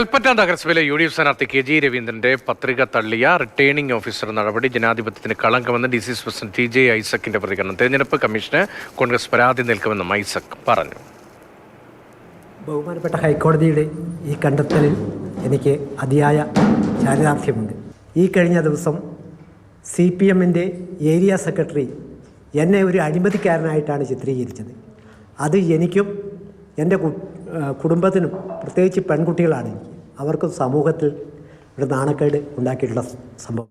കൽപ്പറ്റ നഗരസഭയിലെ U D F സ്ഥാനാർത്ഥി K G രവീന്ദ്രന്റെ പത്രിക തള്ളിയ റിട്ടേണിംഗ് ഓഫീസർ നടപടി ജനാധിപത്യത്തിന് കളങ്കമെന്ന് D C C president T J ഐസക്കിന്റെ പ്രതികരണം. തെരഞ്ഞെടുപ്പ് കമ്മീഷന് കോൺഗ്രസ് പരാതി നൽകുമെന്നും ഐസക് പറഞ്ഞു. ബഹുമാനപ്പെട്ട ഹൈക്കോടതിയുടെ ഈ കണ്ടെത്തലിൽ എനിക്ക് അതിയായ ചാരിതാർത്ഥ്യമുണ്ട്. ഈ കഴിഞ്ഞ ദിവസം സി പി എമ്മിന്റെ ഏരിയ സെക്രട്ടറി എന്നെ ഒരു അഴിമതിക്കാരനായിട്ടാണ് ചിത്രീകരിച്ചത്. അത് എനിക്കും എന്റെ കുടുംബത്തിനും പ്രത്യേകിച്ച് പെൺകുട്ടികളാണ് അവർക്കും സമൂഹത്തിൽ ഒരു നാണക്കേട് ഉണ്ടാക്കിയിട്ടുള്ള സംഭവം.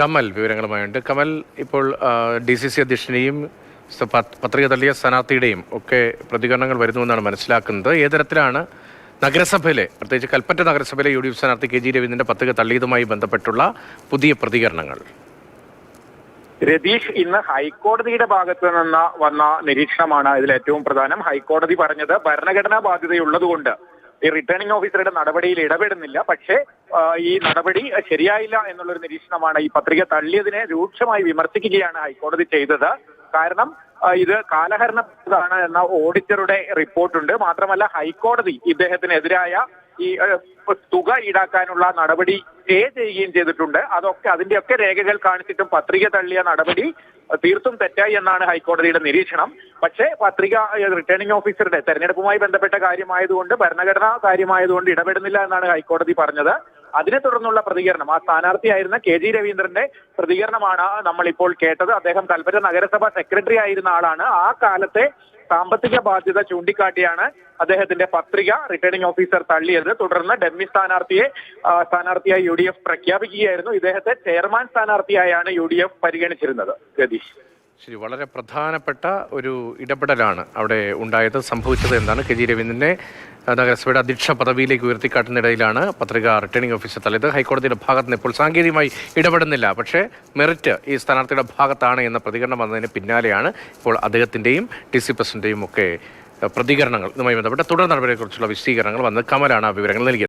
കമൽ വിവരങ്ങളുമായുണ്ട്. കമൽ ഇപ്പോൾ ഡി സി സി അധ്യക്ഷനെയും പത്രിക തള്ളിയ സ്ഥാനാർത്ഥിയുടെയും ഒക്കെ പ്രതികരണങ്ങൾ വരുന്നുവെന്നാണ് മനസ്സിലാക്കുന്നത്. ഏത് തരത്തിലാണ് നഗരസഭയിലെ പ്രത്യേകിച്ച് കൽപ്പറ്റ നഗരസഭയിലെ യു ഡി എഫ് സ്ഥാനാർത്ഥി കെ ജി രവീന്ദ്രന്റെ പത്രിക തള്ളിയതുമായി ബന്ധപ്പെട്ടുള്ള പുതിയ പ്രതികരണങ്ങൾ? രതീഷ് ഇന്ന് ഹൈക്കോടതിയുടെ ഭാഗത്ത് നിന്ന് വന്ന നിരീക്ഷണമാണ് ഇതിൽ ഏറ്റവും പ്രധാനം. ഹൈക്കോടതി പറഞ്ഞത് ഭരണഘടനാ ബാധ്യതയുള്ളതുകൊണ്ട്. ഈ റിട്ടേണിംഗ് ഓഫീസറുടെ നടപടിയിൽ ഇടപെടുന്നില്ല. പക്ഷേ ഈ നടപടി ശരിയായില്ല എന്നുള്ളൊരു നിരീക്ഷണമാണ് ഈ പത്രിക തള്ളിയതിനെ രൂക്ഷമായി വിമർശിക്കുകയാണ് ഹൈക്കോടതി ചെയ്തത്. കാരണം ഇത് കാലഹരണപ്പെട്ടതാണ് എന്ന ഓഡിറ്ററുടെ റിപ്പോർട്ടുണ്ട് മാത്രമല്ല ഹൈക്കോടതി ഇദ്ദേഹത്തിനെതിരായ ഈ തുക ഈടാക്കാനുള്ള നടപടി സ്റ്റേ ചെയ്യുകയും ചെയ്തിട്ടുണ്ട്. അതൊക്കെ അതിന്റെയൊക്കെ രേഖകൾ കാണിച്ചിട്ടും പത്രിക തള്ളിയ നടപടി തീർത്തും തെറ്റായി എന്നാണ് ഹൈക്കോടതിയുടെ നിരീക്ഷണം. പക്ഷേ പത്രിക റിട്ടേണിംഗ് ഓഫീസറുടെ തെരഞ്ഞെടുപ്പുമായി ബന്ധപ്പെട്ട കാര്യമായതുകൊണ്ട് ഭരണഘടനാ കാര്യമായതുകൊണ്ട് ഇടപെടുന്നില്ല എന്നാണ് ഹൈക്കോടതി പറഞ്ഞത്. അതിനെ തുടർന്നുള്ള പ്രതികരണം ആ സ്ഥാനാർത്ഥിയായിരുന്ന കെ ജി രവീന്ദ്രന്റെ പ്രതികരണമാണ് നമ്മൾ ഇപ്പോൾ കേട്ടത്. അദ്ദേഹം കൽപ്പറ്റ നഗരസഭ സെക്രട്ടറി ആയിരുന്ന ആളാണ്. ആ കാലത്തെ സാമ്പത്തിക ബാധ്യത ചൂണ്ടിക്കാട്ടിയാണ് അദ്ദേഹത്തിന്റെ പത്രിക റിട്ടേണിംഗ് ഓഫീസർ തള്ളിയത്. തുടർന്ന് ഡെമ്മി സ്ഥാനാർത്ഥിയെ സ്ഥാനാർത്ഥിയായി യു ഡി എഫ് പ്രഖ്യാപിക്കുകയായിരുന്നു. ഇദ്ദേഹത്തെ ചെയർമാൻ സ്ഥാനാർത്ഥിയായാണ് യു ഡി എഫ് പരിഗണിച്ചിരുന്നത്. രതീഷ് ശരി വളരെ പ്രധാനപ്പെട്ട ഒരു ഇടപെടലാണ് അവിടെ ഉണ്ടായത് സംഭവിച്ചത് എന്താണ്? കെ ജി രവീന്ദ്രനെ നഗരസഭയുടെ അധ്യക്ഷ പദവിയിലേക്ക് ഉയർത്തിക്കാട്ടുന്നിടയിലാണ് പത്രിക റിട്ടേണിംഗ് ഓഫീസർ തള്ളിയത്. ഹൈക്കോടതിയുടെ ഭാഗത്ത് നിന്ന് ഇപ്പോൾ സാങ്കേതികമായി ഇടപെടുന്നില്ല. പക്ഷേ മെറിറ്റ് ഈ സ്ഥാനാർത്ഥിയുടെ ഭാഗത്താണ് എന്ന പ്രതികരണം വന്നതിന് പിന്നാലെയാണ് ഇപ്പോൾ അദ്ദേഹത്തിന്റെയും ടി സി പ്രസിഡന്റെയും ഒക്കെ പ്രതികരണങ്ങൾ. ഇതുമായി ബന്ധപ്പെട്ട തുടർ നടപടിയെക്കുറിച്ചുള്ള വിശദീകരണങ്ങൾ വന്ന് കമലാണ് ആ വിവരങ്ങൾ നൽകിയത്.